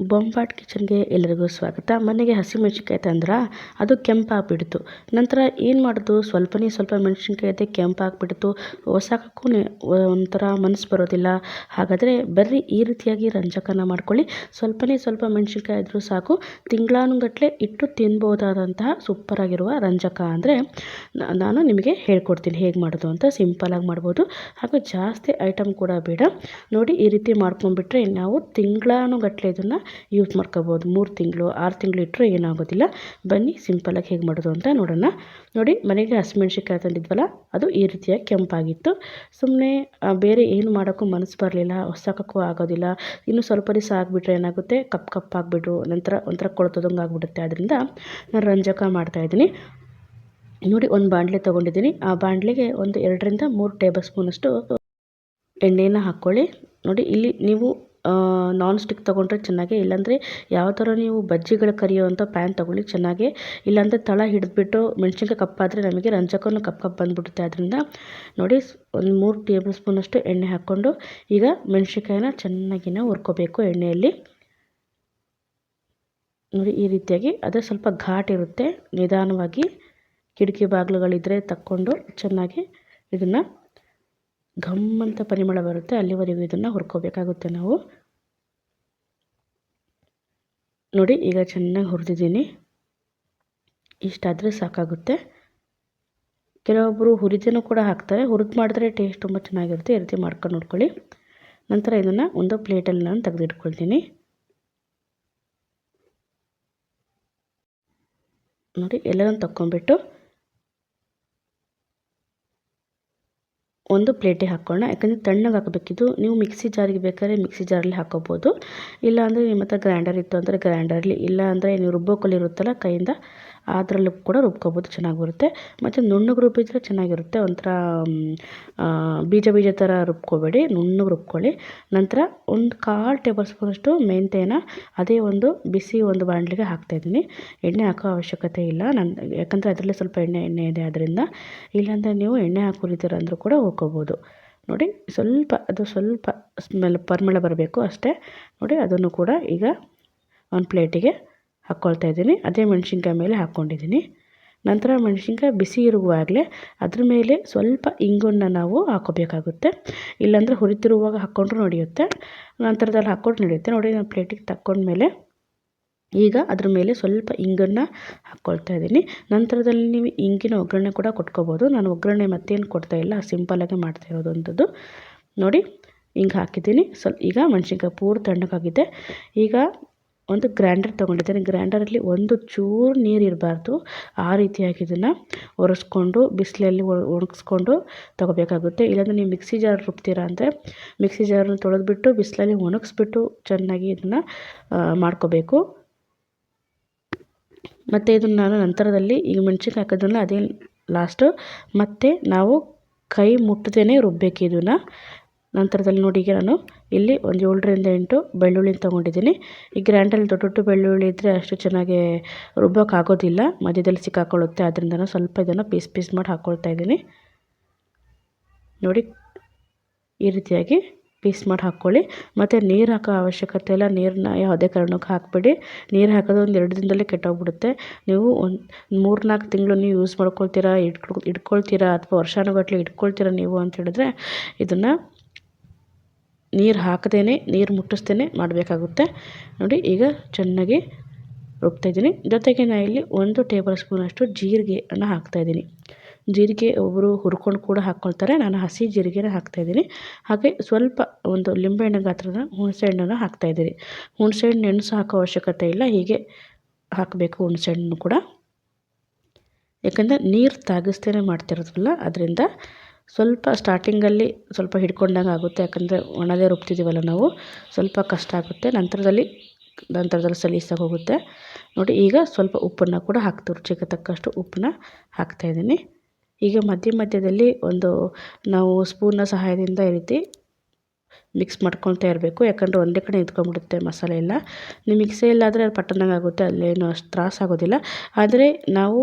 ಬೊಂಬಾಟ್ ಕಿಚನ್ಗೆ ಎಲ್ಲರಿಗೂ ಸ್ವಾಗತ. ಮನೆಗೆ ಹಸಿಮೆಣ್ಸಿನ್ಕಾಯಿ ತಂದ್ರೆ? ಅದು ಕೆಂಪಾಗ್ಬಿಡ್ತು. ನಂತರ ಏನು ಮಾಡೋದು? ಸ್ವಲ್ಪನೇ ಸ್ವಲ್ಪ ಮೆಣಸಿನ್ಕಾಯಿ ಅದೇ ಕೆಂಪಾಗ್ಬಿಡ್ತು. ಹೊಸಾಕಕ್ಕೂ ಒಂಥರ ಮನಸ್ಸು ಬರೋದಿಲ್ಲ. ಹಾಗಾದರೆ ಬರ್ರಿ, ಈ ರೀತಿಯಾಗಿ ರಂಜಕನ ಮಾಡ್ಕೊಳ್ಳಿ. ಸ್ವಲ್ಪನೇ ಸ್ವಲ್ಪ ಮೆಣಸಿನ್ಕಾಯಿ ಇದ್ದರೂ ಸಾಕು. ತಿಂಗಳಾನುಗಟ್ಟಲೆ ಇಟ್ಟು ತಿನ್ಬೋದಾದಂತಹ ಸೂಪರಾಗಿರುವ ರಂಜಕ ಅಂದರೆ ನಾನು ನಿಮಗೆ ಹೇಳ್ಕೊಡ್ತೀನಿ ಹೇಗೆ ಮಾಡೋದು ಅಂತ ಸಿಂಪಲಾಗಿ ಮಾಡ್ಬೋದು. ಹಾಗೂ ಜಾಸ್ತಿ ಐಟಮ್ ಕೂಡ ಬೇಡ. ನೋಡಿ ಈ ರೀತಿ ಮಾಡ್ಕೊಂಡ್ಬಿಟ್ರೆ ನಾವು ತಿಂಗಳಾನುಗಟ್ಟಲೆ ಇದನ್ನು ಯೂಸ್ ಮಾಡ್ಕೋಬೋದು. ಮೂರು ತಿಂಗಳು, ಆರು ತಿಂಗಳು ಇಟ್ಟರೂ ಏನಾಗೋದಿಲ್ಲ. ಬನ್ನಿ ಸಿಂಪಲಾಗಿ ಹೇಗೆ ಮಾಡೋದು ಅಂತ ನೋಡೋಣ. ನೋಡಿ, ಮನೆಗೆ ಹಸಿಮೆಣ್ಸಿನ್ಕಾಯಿ ತಂದಿದ್ವಲ್ಲ, ಅದು ಈ ರೀತಿಯಾಗಿ ಕೆಂಪಾಗಿತ್ತು. ಸುಮ್ಮನೆ ಬೇರೆ ಏನು ಮಾಡೋಕ್ಕೂ ಮನಸ್ಸು ಬರಲಿಲ್ಲ, ಹೊಸಾಕಕ್ಕೂ ಆಗೋದಿಲ್ಲ. ಇನ್ನು ಸ್ವಲ್ಪ ದಿವಸ ಆಗಿಬಿಟ್ರೆ ಏನಾಗುತ್ತೆ? ಕಪ್ ಕಪ್ಪಾಗಿಬಿಟ್ರು ನಂತರ ಒಂಥರ ಕೊಳತದಂಗೆ ಆಗಿಬಿಡುತ್ತೆ. ಅದರಿಂದ ನಾನು ರಂಜಕ ಮಾಡ್ತಾಯಿದ್ದೀನಿ ನೋಡಿ, ಒಂದು ಬಾಣಲೆ ತೊಗೊಂಡಿದ್ದೀನಿ. ಆ ಬಾಣಲೆಗೆ ಒಂದು ಎರಡರಿಂದ ಮೂರು ಟೇಬಲ್ ಸ್ಪೂನಷ್ಟು ಎಣ್ಣೆಯನ್ನು ಹಾಕ್ಕೊಳ್ಳಿ. ನೋಡಿ, ಇಲ್ಲಿ ನೀವು ನಾನ್ ಸ್ಟಿಕ್ ತೊಗೊಂಡ್ರೆ ಚೆನ್ನಾಗಿ, ಇಲ್ಲಾಂದರೆ ಯಾವ ಥರ ನೀವು ಬಜ್ಜಿಗಳು ಕರಿಯೋವಂಥ ಪ್ಯಾನ್ ತೊಗೊಳ್ಳಿ ಚೆನ್ನಾಗಿ, ಇಲ್ಲಾಂದರೆ ತಳ ಹಿಡಿದ್ಬಿಟ್ಟು ಮೆಣ್ಸಿನ್ಕಾಯಿ ಕಪ್ಪಾದರೆ ನಮಗೆ ರಂಜಕವನ್ನು ಕಪ್ಪ ಕಪ್ಪ ಬಂದ್ಬಿಡುತ್ತೆ. ಅದರಿಂದ ನೋಡಿ, ಒಂದು ಮೂರು ಟೇಬಲ್ ಸ್ಪೂನಷ್ಟು ಎಣ್ಣೆ ಹಾಕ್ಕೊಂಡು ಈಗ ಮೆಣ್ಸಿನ್ಕಾಯಿನ ಚೆನ್ನಾಗಿನ ಹುರ್ಕೋಬೇಕು ಎಣ್ಣೆಯಲ್ಲಿ. ನೋಡಿ, ಈ ರೀತಿಯಾಗಿ ಅದೇ ಸ್ವಲ್ಪ ಘಾಟ್ ಇರುತ್ತೆ. ನಿಧಾನವಾಗಿ ಕಿಟಕಿ ಬಾಗಿಲುಗಳಿದ್ರೆ ತಕ್ಕೊಂಡು ಚೆನ್ನಾಗಿ ಇದನ್ನು ಘಮ್ ಅಂತ ಪರಿಮಳ ಬರುತ್ತೆ, ಅಲ್ಲಿವರೆಗೂ ಇದನ್ನು ಹುರ್ಕೋಬೇಕಾಗುತ್ತೆ ನಾವು. ನೋಡಿ, ಈಗ ಚೆನ್ನಾಗಿ ಹುರಿದಿದ್ದೀನಿ. ಇಷ್ಟಾದರೆ ಸಾಕಾಗುತ್ತೆ. ಕೆಲವೊಬ್ಬರು ಹುರಿದೇನೂ ಕೂಡ ಹಾಕ್ತಾರೆ. ಹುರಿದು ಮಾಡಿದ್ರೆ ಟೇಸ್ಟ್ ತುಂಬ ಚೆನ್ನಾಗಿರುತ್ತೆ. ಈ ರೀತಿ ಮಾಡ್ಕೊಂಡು ನೋಡ್ಕೊಳ್ಳಿ. ನಂತರ ಇದನ್ನು ಒಂದು ಪ್ಲೇಟಲ್ಲಿ ನಾನು ತೆಗೆದಿಟ್ಕೊಳ್ತೀನಿ. ನೋಡಿ, ಎಲ್ಲನೂ ತಕ್ಕೊಂಬಿಟ್ಟು ಒಂದು ಪ್ಲೇಟಿಗೆ ಹಾಕ್ಕೊಳ್ಳೋಣ. ಯಾಕಂದರೆ ತಣ್ಣಗೆ ಹಾಕಬೇಕಿದ್ದು ನೀವು ಮಿಕ್ಸಿ ಜಾರಿಗೆ ಬೇಕಾದ್ರೆ ಮಿಕ್ಸಿ ಜಾರಲ್ಲಿ ಹಾಕೋಬೋದು ಇಲ್ಲ ಅಂದರೆ ನಿಮ್ಮ ಹತ್ರ ಗ್ರೈಂಡರ್ ಇತ್ತು ಅಂದರೆ ಗ್ರೈಂಡರ್ಲಿ. ಇಲ್ಲ ಅಂದರೆ ನೀವು ರುಬ್ಬೋ ಇರುತ್ತಲ್ಲ ಕೈಯಿಂದ ಅದರಲ್ಲೂ ಕೂಡ ರುಬ್ಕೊಬೋದು ಚೆನ್ನಾಗಿ ಬರುತ್ತೆ ಮತ್ತು ನುಣ್ಣಗೆ ರುಬ್ಬಿದ್ರೆ ಚೆನ್ನಾಗಿರುತ್ತೆ. ಒಂಥರ ಬೀಜ ಬೀಜ ಥರ ರುಬ್ಕೋಬೇಡಿ. ನುಣ್ಣಗೆ ರುಬ್ಕೊಳ್ಳಿ. ನಂತರ ಒಂದು ಕಾಲು ಟೇಬಲ್ ಸ್ಪೂನಷ್ಟು ಮೆಂತ್ಯನ ಅದೇ ಒಂದು ಬಿಸಿ ಒಂದು ಬಾಣಲಿಗೆ ಹಾಕ್ತಾಯಿದ್ದೀನಿ ಎಣ್ಣೆ ಹಾಕೋ ಅವಶ್ಯಕತೆ ಇಲ್ಲ. ನನ್ನ ಯಾಕಂದರೆ ಅದರಲ್ಲೇ ಸ್ವಲ್ಪ ಎಣ್ಣೆ ಎಣ್ಣೆ ಇದೆ ಅದರಿಂದ ಇಲ್ಲಾಂದರೆ ನೀವು ಎಣ್ಣೆ ಹಾಕಿ ಅಂದರೂ ಕೂಡ ಹುರ್ಕೋಬೋದು. ನೋಡಿ, ಸ್ವಲ್ಪ, ಅದು ಸ್ವಲ್ಪ ಸ್ಮೆಲ್, ಪರಿಮಳ ಬರಬೇಕು ಅಷ್ಟೇ. ನೋಡಿ, ಅದನ್ನು ಕೂಡ ಈಗ ಒಂದು ಪ್ಲೇಟಿಗೆ ಹಾಕ್ಕೊಳ್ತಾ ಇದ್ದೀನಿ. ಅದೇ ಮೆಣಸಿನ್ಕಾಯಿ ಮೇಲೆ ಹಾಕ್ಕೊಂಡಿದ್ದೀನಿ. ನಂತರ ಮೆಣಸಿನ್ಕಾಯಿ ಬಿಸಿ ಇರುವಾಗಲೇ ಅದ್ರ ಮೇಲೆ ಸ್ವಲ್ಪ ಇಂಗನ್ನು ನಾವು ಹಾಕೋಬೇಕಾಗುತ್ತೆ ಇಲ್ಲಾಂದರೆ ಹುರಿತಿರುವಾಗ ಹಾಕ್ಕೊಂಡ್ರೂ ನಡೆಯುತ್ತೆ. ನಂತರದಲ್ಲಿ ಹಾಕ್ಕೊಂಡು ನಡೆಯುತ್ತೆ. ನೋಡಿ, ನಾನು ಪ್ಲೇಟಿಗೆ ತಕ್ಕೊಂಡ್ಮೇಲೆ ಈಗ ಅದ್ರ ಮೇಲೆ ಸ್ವಲ್ಪ ಇಂಗನ್ನು ಹಾಕ್ಕೊಳ್ತಾ ಇದ್ದೀನಿ. ನಂತರದಲ್ಲಿ ನೀವು ಇಂಗಿನ ಒಗ್ಗರಣೆ ಕೂಡ ಕೊಟ್ಕೋಬೋದು. ನಾನು ಒಗ್ಗರಣೆ ಮತ್ತೇನು ಕೊಡ್ತಾ ಇಲ್ಲ. ಸಿಂಪಲ್ಲಾಗಿ ಮಾಡ್ತಾ ಇರೋದು ನೋಡಿ, ಹಿಂಗೆ ಹಾಕಿದ್ದೀನಿ. ಸ್ವಲ್ಪ ಈಗ ಮೆಣಸಿನ್ಕಾಯಿ ಪೂರ್ತಿ ತಣ್ಣಗಾಗಿದೆ. ಈಗ ಒಂದು ಗ್ರೈಂಡರ್ ತೊಗೊಂಡಿದ್ದೇನೆ. ಗ್ರೈಂಡರಲ್ಲಿ ಒಂದು ಚೂರು ನೀರು ಇರಬಾರ್ದು. ಆ ರೀತಿಯಾಗಿ ಇದನ್ನು ಒರೆಸ್ಕೊಂಡು, ಬಿಸಿಲಲ್ಲಿ ಒಣಗಿಸ್ಕೊಂಡು ತೊಗೋಬೇಕಾಗುತ್ತೆ. ಇಲ್ಲಾಂದರೆ ನೀವು ಮಿಕ್ಸಿ ಜಾರ್ ರುಬ್ತೀರ ಅಂದರೆ ಮಿಕ್ಸಿ ಜಾರನ್ನ ತೊಳೆದ್ಬಿಟ್ಟು, ಬಿಸಿಲಲ್ಲಿ ಒಣಗಿಸ್ಬಿಟ್ಟು ಚೆನ್ನಾಗಿ ಇದನ್ನು ಮಾಡ್ಕೋಬೇಕು. ಮತ್ತು ಇದನ್ನು ನಾನು ನಂತರದಲ್ಲಿ ಈಗ ಮೆಣ್ಸಿನ್ಕಾಯಿ ಹಾಕೋದನ್ನ ಅದೇ ಲಾಸ್ಟು ಮತ್ತು ನಾವು ಕೈ ಮುಟ್ಟದೇ ರುಬ್ಬಬೇಕು ಇದನ್ನು. ನಂತರದಲ್ಲಿ ನೋಡಿ ಈಗ ನಾನು. ಇಲ್ಲಿ ಒಂದು ಏಳರಿಂದ ಎಂಟು ಬೆಳ್ಳುಳ್ಳಿನ ತೊಗೊಂಡಿದ್ದೀನಿ. ಈ ಗ್ರ್ಯಾಂಡಲ್ಲಿ ದೊಡ್ಡ ದೊಡ್ಡ ಬೆಳ್ಳುಳ್ಳಿ ಇದ್ದರೆ ಅಷ್ಟು ಚೆನ್ನಾಗಿ ರುಬ್ಬೋಕ್ಕಾಗೋದಿಲ್ಲ ಮಧ್ಯದಲ್ಲಿ ಸಿಕ್ಕಾಕೊಳ್ಳುತ್ತೆ. ಅದರಿಂದ ನಾನು ಸ್ವಲ್ಪ ಇದನ್ನು ಪೀಸ್ ಪೀಸ್ ಮಾಡಿ ಹಾಕ್ಕೊಳ್ತಾ ಇದ್ದೀನಿ. ನೋಡಿ, ಈ ರೀತಿಯಾಗಿ ಪೀಸ್ ಮಾಡಿ ಹಾಕ್ಕೊಳ್ಳಿ. ಮತ್ತು ನೀರು ಹಾಕೋ ಅವಶ್ಯಕತೆ ಇಲ್ಲ. ನೀರನ್ನ ಯಾವುದೇ ಕಾರಣಕ್ಕೂ ಹಾಕಬೇಡಿ. ನೀರು ಹಾಕೋದು ಒಂದು ಎರಡು ದಿನದಲ್ಲೇ ಕೆಟ್ಟೋಗ್ಬಿಡುತ್ತೆ. ನೀವು ಒಂದು ಮೂರು ನಾಲ್ಕು ತಿಂಗಳು ನೀವು ಯೂಸ್ ಮಾಡ್ಕೊಳ್ತೀರಾ, ಇಟ್ಕೊ, ಇಟ್ಕೊಳ್ತೀರಾ ಅಥವಾ ವರ್ಷಾನುಗಟ್ಟಲೆ ಇಟ್ಕೊಳ್ತೀರಾ ನೀವು ಅಂತ ಹೇಳಿದ್ರೆ ಇದನ್ನು ನೀರು ಹಾಕದೇ ನೀರು ಮುಟ್ಟಿಸ್ದೇ ಮಾಡಬೇಕಾಗುತ್ತೆ. ನೋಡಿ, ಈಗ ಚೆನ್ನಾಗಿ ರುಬ್ತಾಯಿದ್ದೀನಿ ಜೊತೆಗೆ ನಾನು ಇಲ್ಲಿ ಒಂದು ಟೇಬಲ್ ಸ್ಪೂನಷ್ಟು ಜೀರಿಗೆಯನ್ನು ಹಾಕ್ತಾಯಿದ್ದೀನಿ ಜೀರಿಗೆ ಒಬ್ಬರು ಹುರ್ಕೊಂಡು ಕೂಡ ಹಾಕ್ಕೊಳ್ತಾರೆ ನಾನು ಹಸಿ ಜೀರಿಗೆನ ಹಾಕ್ತಾಯಿದ್ದೀನಿ ಹಾಗೆ ಸ್ವಲ್ಪ ಒಂದು ಲಿಂಬೆಹಣ್ಣು ಗಾತ್ರದ ಹುಣಸೆ ಹಣ್ಣನ್ನು ಹಾಕ್ತಾಯಿದ್ದೀನಿ ಹುಣಸೆ ಹಣ್ಣು ನೆನೆಸು ಹಾಕೋ ಅವಶ್ಯಕತೆ ಇಲ್ಲ. ಹೀಗೆ ಹಾಕಬೇಕು ಹುಣಸೆ ಹಣ್ಣು ಕೂಡ. ಯಾಕಂದರೆ ನೀರು ತಾಗಿಸ್ತೇನೆ ಮಾಡ್ತಿರೋದ್ರಲ್ಲ, ಅದರಿಂದ ಸ್ವಲ್ಪ ಸ್ಟಾರ್ಟಿಂಗಲ್ಲಿ ಸ್ವಲ್ಪ ಹಿಡ್ಕೊಂಡಂಗೆ ಆಗುತ್ತೆ, ಯಾಕಂದರೆ ಒಣದೇ ರುಬ್ತಿದ್ದೀವಲ್ಲ ನಾವು. ಸ್ವಲ್ಪ ಕಷ್ಟ ಆಗುತ್ತೆ, ನಂತರದಲ್ಲಿ ನಂತರದಲ್ಲಿ ಸಲೀಸಾಗಿ ಹೋಗುತ್ತೆ. ನೋಡಿ, ಈಗ ಸ್ವಲ್ಪ ಉಪ್ಪನ್ನು ಕೂಡ ಹಾಕ್ತು ರುಚಿಗೆ ತಕ್ಕಷ್ಟು ಉಪ್ಪನ್ನ ಹಾಕ್ತಾಯಿದ್ದೀನಿ ಈಗ ಮಧ್ಯ ಮಧ್ಯದಲ್ಲಿ ಒಂದು ನಾವು ಸ್ಪೂನ್ನ ಸಹಾಯದಿಂದ ಈ ರೀತಿ ಮಿಕ್ಸ್ ಮಾಡ್ಕೊಳ್ತಾ ಇರಬೇಕು. ಯಾಕಂದರೆ ಒಂದೇ ಕಡೆ ನಿಂತ್ಕೊಂಡ್ಬಿಡುತ್ತೆ ಮಸಾಲೆ ಎಲ್ಲ. ನೀವು ಆದರೆ ಅದು ಪಟ್ಟಣಂಗೆ ಆಗುತ್ತೆ, ಅಲ್ಲೇನು ಅಷ್ಟು ತ್ರಾಸ ಆಗೋದಿಲ್ಲ ಆದರೆ ನಾವು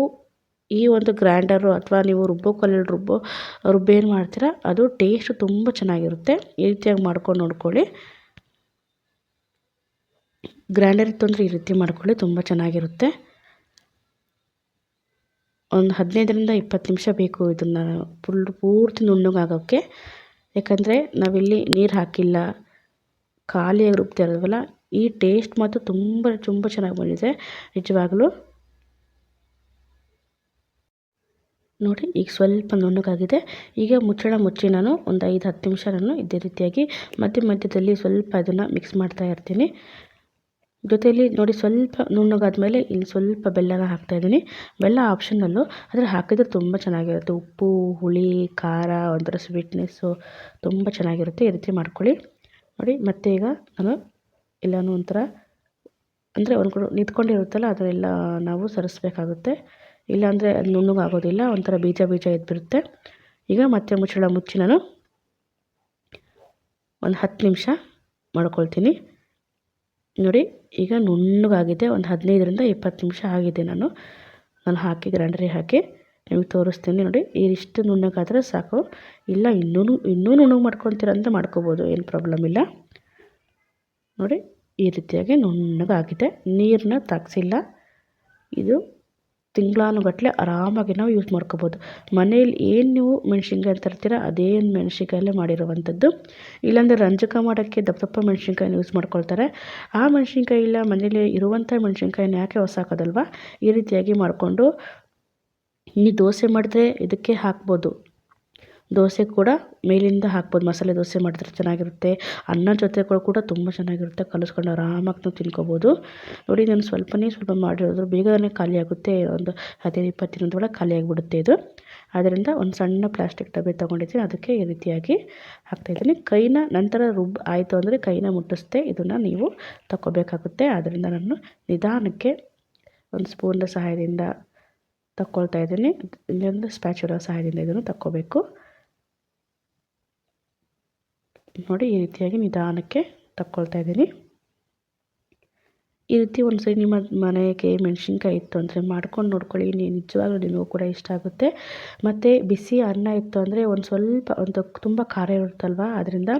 ಈ ಒಂದು ಗ್ರ್ಯಾಂಡರು ಅಥವಾ ನೀವು ರುಬ್ಬೋ ಕಲ್ಲಲ್ಲಿ ರುಬ್ಬೋ, ರುಬ್ಬೇನು ಮಾಡ್ತೀರಾ, ಅದು ಟೇಸ್ಟ್ ತುಂಬ ಚೆನ್ನಾಗಿರುತ್ತೆ. ಈ ರೀತಿಯಾಗಿ ಮಾಡ್ಕೊಂಡು ನೋಡ್ಕೊಳ್ಳಿ. ಗ್ರ್ಯಾಂಡರ್ ಇತ್ತು ಅಂದರೆ ಈ ರೀತಿ ಮಾಡ್ಕೊಳ್ಳಿ, ತುಂಬ ಚೆನ್ನಾಗಿರುತ್ತೆ. ಒಂದು ಹದಿನೈದರಿಂದ ಇಪ್ಪತ್ತು ನಿಮಿಷ ಬೇಕು ಇದನ್ನು ಫುಲ್ ಪೂರ್ತಿ ನುಣ್ಣಗಾಗೋಕ್ಕೆ ಯಾಕಂದರೆ ನಾವಿಲ್ಲಿ ನೀರು ಹಾಕಿಲ್ಲ, ಖಾಲಿಯಾಗಿ ರುಬ್ತಾ ಇರೋದಲ್ಲ, ಈ ಟೇಸ್ಟ್ ಮಾತ್ರ ತುಂಬ ತುಂಬ ಚೆನ್ನಾಗಿ ಬಂದಿದೆ, ನಿಜವಾಗ್ಲೂ. ನೋಡಿ, ಈಗ ಸ್ವಲ್ಪ ನುಣ್ಣಗಾಗಿದೆ. ಈಗ ಮುಚ್ಚಳ ಮುಚ್ಚಿ ನಾನು ಒಂದು ಐದು ಹತ್ತು ನಿಮಿಷ ನಾನು ಇದೇ ರೀತಿಯಾಗಿ ಮಧ್ಯ ಮಧ್ಯದಲ್ಲಿ ಸ್ವಲ್ಪ ಅದನ್ನು ಮಿಕ್ಸ್ ಮಾಡ್ತಾ ಇರ್ತೀನಿ. ಜೊತೆಯಲ್ಲಿ ನೋಡಿ, ಸ್ವಲ್ಪ ನುಣ್ಣಗಾದ್ಮೇಲೆ ಇಲ್ಲಿ ಸ್ವಲ್ಪ ಬೆಲ್ಲನ ಹಾಕ್ತಾಯಿದ್ದೀನಿ ಬೆಲ್ಲ ಆಪ್ಷನಲ್ಲು ಆದರೆ ಹಾಕಿದ್ರೆ ತುಂಬ ಚೆನ್ನಾಗಿರುತ್ತೆ. ಉಪ್ಪು, ಹುಳಿ, ಖಾರ, ಒಂಥರ ಸ್ವೀಟ್ನೆಸ್ಸು ತುಂಬ ಚೆನ್ನಾಗಿರುತ್ತೆ. ಈ ರೀತಿ ಮಾಡ್ಕೊಳ್ಳಿ. ನೋಡಿ, ಮತ್ತೆ ಈಗ ನಾನು ಎಲ್ಲನೂ ಒಂಥರ, ಅಂದರೆ ಒಂದು ಕಡೆ ನಿಂತ್ಕೊಂಡಿರುತ್ತಲ್ಲ, ಅದನ್ನೆಲ್ಲ ನಾವು ಸರಿಸ್ಬೇಕಾಗುತ್ತೆ. ಇಲ್ಲಾಂದರೆ ಅದು ನುಣ್ಣುಗಾಗೋದಿಲ್ಲ ಒಂಥರ ಬೀಜ ಬೀಜ ಎದ್ಬಿಡುತ್ತೆ ಈಗ ಮತ್ತೆ ಮುಚ್ಚಳ ಮುಚ್ಚಿ ನಾನು ಒಂದು ಹತ್ತು ನಿಮಿಷ ಮಾಡ್ಕೊಳ್ತೀನಿ. ನೋಡಿ, ಈಗ ನುಣ್ಣಗಾಗಿದೆ, ಒಂದು ಹದಿನೈದರಿಂದ ಇಪ್ಪತ್ತು ನಿಮಿಷ ಆಗಿದೆ ನಾನು. ನಾನು ಹಾಕಿ ಗ್ರ್ಯಾಂಡ್ರಿ ಹಾಕಿ ನಿಮಗೆ ತೋರಿಸ್ತೀನಿ. ನೋಡಿ ಇಷ್ಟು ನುಣ್ಣಗಾದರೆ ಸಾಕು. ಇಲ್ಲ, ಇನ್ನೂ ಇನ್ನೂ ನುಣ್ಣಗೆ ಮಾಡ್ಕೊತೀರ ಅಂತ ಮಾಡ್ಕೋಬೋದು, ಏನು ಪ್ರಾಬ್ಲಮ್ ಇಲ್ಲ. ನೋಡಿ, ಈ ರೀತಿಯಾಗಿ ನುಣ್ಣಗಾಗಿದೆ. ನೀರನ್ನ ತಾಗಿಸಿಲ್ಲ. ಇದು ತಿಂಗಳಾನುಗಟ್ಟಲೆ ಆರಾಮಾಗಿ ನಾವು ಯೂಸ್ ಮಾಡ್ಕೋಬೋದು. ಮನೇಲಿ ಏನು ನೀವು ಮೆಣ್ಸಿನ್ಕಾಯಿ ತರ್ತೀರ ಅದೇ ಮೆಣ್ಸಿನ್ಕಾಯಲ್ಲೇ ಮಾಡಿರುವಂಥದ್ದು. ಇಲ್ಲಾಂದರೆ ರಂಜಕ ಮಾಡೋಕ್ಕೆ ದಪ್ಪ ದಪ್ಪ ಮೆಣ್ಸಿನ್ಕಾಯಿನ ಯೂಸ್ ಮಾಡ್ಕೊಳ್ತಾರೆ. ಆ ಮೆಣ್ಸಿನ್ಕಾಯಿ ಇಲ್ಲ, ಮನೇಲಿ ಇರುವಂಥ ಮೆಣ್ಸಿನ್ಕಾಯಿನ ಯಾಕೆ ಹೊಸ ಹಾಕೋದಲ್ವ? ಈ ರೀತಿಯಾಗಿ ಮಾಡಿಕೊಂಡು ನೀವು ದೋಸೆ ಮಾಡಿದ್ರೆ ಇದಕ್ಕೆ ಹಾಕ್ಬೋದು. ದೋಸೆ ಕೂಡ ಮೇಲಿಂದ ಹಾಕ್ಬೋದು. ಮಸಾಲೆ ದೋಸೆ ಮಾಡಿದ್ರೆ ಚೆನ್ನಾಗಿರುತ್ತೆ. ಅನ್ನ ಜೊತೆ ಕೂಡ ತುಂಬ ಚೆನ್ನಾಗಿರುತ್ತೆ. ಕಲಸ್ಕೊಂಡು ಆರಾಮಾಗಿ ನಾವು ತಿನ್ಕೋಬೋದು. ನೋಡಿ ನಾನು ಸ್ವಲ್ಪನೇ ಸ್ವಲ್ಪ ಮಾಡಿರೋದು ಬೇಗನೆ ಖಾಲಿ ಆಗುತ್ತೆ. ಒಂದು ಹದಿನೈದು, ಇಪ್ಪತ್ತು ದಿನದೊಳಗೆ ಖಾಲಿ ಆಗಿಬಿಡುತ್ತೆ ಇದು. ಆದ್ದರಿಂದ ಒಂದು ಸಣ್ಣ ಪ್ಲಾಸ್ಟಿಕ್ ಡಬ್ಬೆ ತೊಗೊಂಡಿದ್ದೀನಿ. ಅದಕ್ಕೆ ಈ ರೀತಿಯಾಗಿ ಹಾಕ್ತಾಯಿದ್ದೀನಿ ಕೈನ ನಂತರ ರುಬ್ ಆಯಿತು ಅಂದರೆ ಕೈನ ಮುಟ್ಟಿಸ್ದೆ ಇದನ್ನು ನೀವು ತಗೋಬೇಕಾಗುತ್ತೆ ಆದ್ದರಿಂದ ನಾನು ನಿಧಾನಕ್ಕೆ ಒಂದು ಸ್ಪೂನ್ನ ಸಹಾಯದಿಂದ ತಗೊಳ್ತಾ ಇದ್ದೀನಿ. ಇಲ್ಲೊಂದು ಸ್ಪ್ಯಾಚುಲ ಸಹಾಯದಿಂದ ಇದನ್ನು ತಕ್ಕೋಬೇಕು. ನೋಡಿ ಈ ರೀತಿಯಾಗಿ ನಿಧಾನಕ್ಕೆ ತಕ್ಕೊಳ್ತಾ ಇದ್ದೀನಿ. ಈ ರೀತಿ ಒಂದು ಸರಿ ನಿಮ್ಮ ಮನೆಗೆ ಮೆಣಸಿನ್ಕಾಯಿ ಇತ್ತು ಅಂದರೆ ಮಾಡ್ಕೊಂಡು ನೋಡ್ಕೊಳ್ಳಿ. ನಿಜವಾಗ್ಲೂ ನಿಮಗೂ ಕೂಡ ಇಷ್ಟ ಆಗುತ್ತೆ. ಮತ್ತು ಬಿಸಿ ಅನ್ನ ಇತ್ತು ಅಂದರೆ ಒಂದು ಸ್ವಲ್ಪ ಒಂದು ತುಂಬ ಖಾರ ಇರುತ್ತಲ್ವ? ಅದರಿಂದ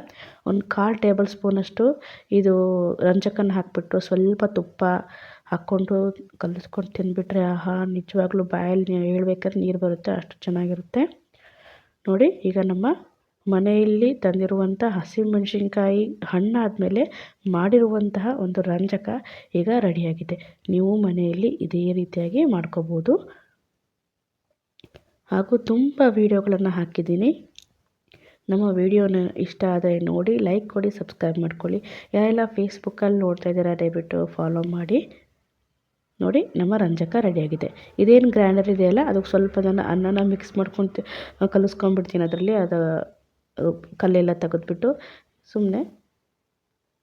ಒಂದು ಕಾಲು ಟೇಬಲ್ ಸ್ಪೂನಷ್ಟು ಇದು ರಂಜಕನ ಹಾಕಿಬಿಟ್ಟು ಸ್ವಲ್ಪ ತುಪ್ಪ ಹಾಕ್ಕೊಂಡು ಕಲಿಸ್ಕೊಂಡು ತಿಂದುಬಿಟ್ರೆ ಆಹಾ, ನಿಜವಾಗ್ಲೂ ಬಾಯಲ್ಲಿ ಹೇಳ್ಬೇಕಾದ್ರೆ ನೀರು ಬರುತ್ತೆ, ಅಷ್ಟು ಚೆನ್ನಾಗಿರುತ್ತೆ. ನೋಡಿ ಈಗ ನಮ್ಮ ಮನೆಯಲ್ಲಿ ತಂದಿರುವಂಥ ಹಸಿಮೆಣಸಿನ್ಕಾಯಿ ಹಣ್ಣಾದಮೇಲೆ ಮಾಡಿರುವಂತಹ ಒಂದು ರಂಜಕ ಈಗ ರೆಡಿಯಾಗಿದೆ. ನೀವು ಮನೆಯಲ್ಲಿ ಇದೇ ರೀತಿಯಾಗಿ ಮಾಡ್ಕೋಬೋದು. ಹಾಗೂ ತುಂಬ ವೀಡಿಯೋಗಳನ್ನು ಹಾಕಿದ್ದೀನಿ. ನಮ್ಮ ವಿಡಿಯೋನ ಇಷ್ಟ ಆದರೆ ನೋಡಿ, ಲೈಕ್ ಕೊಡಿ, ಸಬ್ಸ್ಕ್ರೈಬ್ ಮಾಡ್ಕೊಳ್ಳಿ. ಯಾರೆಲ್ಲ ಫೇಸ್ಬುಕ್ಕಲ್ಲಿ ನೋಡ್ತಾ ಇದ್ದೀರಾ, ದಯವಿಟ್ಟು ಫಾಲೋ ಮಾಡಿ. ನೋಡಿ, ನಮ್ಮ ರಂಜಕ ರೆಡಿಯಾಗಿದೆ. ಇದೇನು ಗ್ರ್ಯಾಂಡರ್ ಇದೆಯಲ್ಲ, ಅದಕ್ಕೆ ಸ್ವಲ್ಪ ನಾನು ಅನ್ನನ ಮಿಕ್ಸ್ ಮಾಡ್ಕೊಂಡು ಕಲಿಸ್ಕೊಂಡ್ಬಿಡ್ತೀನಿ ಅದರಲ್ಲಿ. ಅದು ಕಲ್ಲೆಲ್ಲ ತೆಗೆದ್ಬಿಟ್ಟು ಸುಮ್ಮನೆ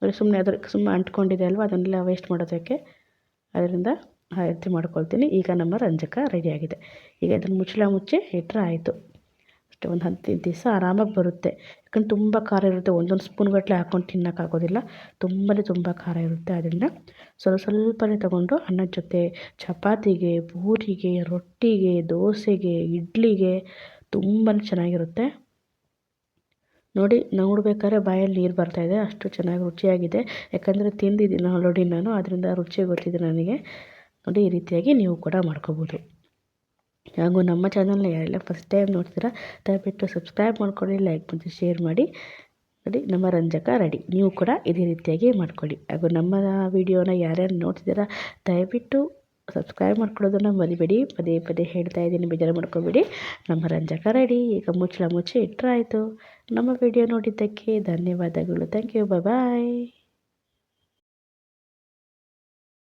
ಸುಮ್ಮನೆ ಅದ್ರ ಸುಮ್ಮನೆ ಅಂಟ್ಕೊಂಡಿದೆ ಅಲ್ವ? ಅದನ್ನೆಲ್ಲ ವೇಸ್ಟ್ ಮಾಡೋದಕ್ಕೆ. ಅದರಿಂದ ಆ ರೀತಿ ಮಾಡ್ಕೊಳ್ತೀನಿ. ಈಗ ನಮ್ಮ ರಂಜಕ ರೆಡಿಯಾಗಿದೆ ಈಗ ಇದನ್ನು ಮುಚ್ಚಳ ಮುಚ್ಚಿ ಇಟ್ಟರೆ ಆಯಿತು. ಅಷ್ಟೇ, ಒಂದು ಹದಿನೈದು ದಿವಸ ಆರಾಮಾಗಿ ಬರುತ್ತೆ. ಯಾಕಂದ್ರೆ ತುಂಬ ಖಾರ ಇರುತ್ತೆ. ಒಂದೊಂದು ಸ್ಪೂನ್ ಗಟ್ಟಲೆ ಹಾಕ್ಕೊಂಡು ತಿನ್ನೋಕ್ಕಾಗೋದಿಲ್ಲ ತುಂಬಾ ತುಂಬ ಖಾರ ಇರುತ್ತೆ ಅದರಿಂದ. ಸ್ವಲ್ಪ ಸ್ವಲ್ಪನೇ ತೊಗೊಂಡು ಅನ್ನದ ಜೊತೆ, ಚಪಾತಿಗೆ, ಪೂರಿಗೆ, ರೊಟ್ಟಿಗೆ, ದೋಸೆಗೆ, ಇಡ್ಲಿಗೆ ತುಂಬಾ ಚೆನ್ನಾಗಿರುತ್ತೆ. ನೋಡಿ, ನೋಡ್ಬೇಕಾದ್ರೆ ಬಾಯಲ್ಲಿ ನೀರು ಬರ್ತಾಯಿದೆ ಅಷ್ಟು ಚೆನ್ನಾಗಿ ರುಚಿಯಾಗಿದೆ. ಯಾಕಂದರೆ ತಿಂದಿದ್ದೀನಿ ಆಲ್ರೆಡಿ ನಾನು ಅದರಿಂದ ರುಚಿ ಗೊತ್ತಿದೆ ನನಗೆ. ನೋಡಿ, ಈ ರೀತಿಯಾಗಿ ನೀವು ಕೂಡ ಮಾಡ್ಕೋಬೋದು. ಹಾಗೂ ನಮ್ಮ ಚಾನಲ್ನ ಯಾರೆಲ್ಲ ಫಸ್ಟ್ ಟೈಮ್ ನೋಡ್ತೀರಾ, ದಯವಿಟ್ಟು ಸಬ್ಸ್ಕ್ರೈಬ್ ಮಾಡ್ಕೊಳ್ಳಿ ಲೈಕ್ ಮತ್ತು ಶೇರ್ ಮಾಡಿ. ನೋಡಿ, ನಮ್ಮ ರಂಜಕ ರೆಡಿ ನೀವು ಕೂಡ ಇದೇ ರೀತಿಯಾಗಿ ಮಾಡ್ಕೊಳ್ಳಿ. ಹಾಗೂ ನಮ್ಮ ವಿಡಿಯೋನ ಯಾರ್ಯಾರು ನೋಡ್ತಿದ್ದೀರಾ, ದಯವಿಟ್ಟು ಸಬ್ಸ್ಕ್ರೈಬ್ ಮಾಡ್ಕೊಳ್ಳೋದನ್ನು ಮರಿಬೇಡಿ. ಪದೇ ಪದೇ ಹೇಳ್ತಾ ಇದ್ದೀನಿ, ಬೇಜಾರು ಮಾಡ್ಕೋಬೇಡಿ. ನಮ್ಮ ರಂಜಕ ರೆಡಿ ಈಗ ಮುಚ್ಚಳ ಮುಚ್ಚಿ ಇಟ್ಟರಾಯಿತು ನಮ್ಮ ವಿಡಿಯೋ ನೋಡಿದ್ದಕ್ಕೆ ಧನ್ಯವಾದಗಳು. Thank you bye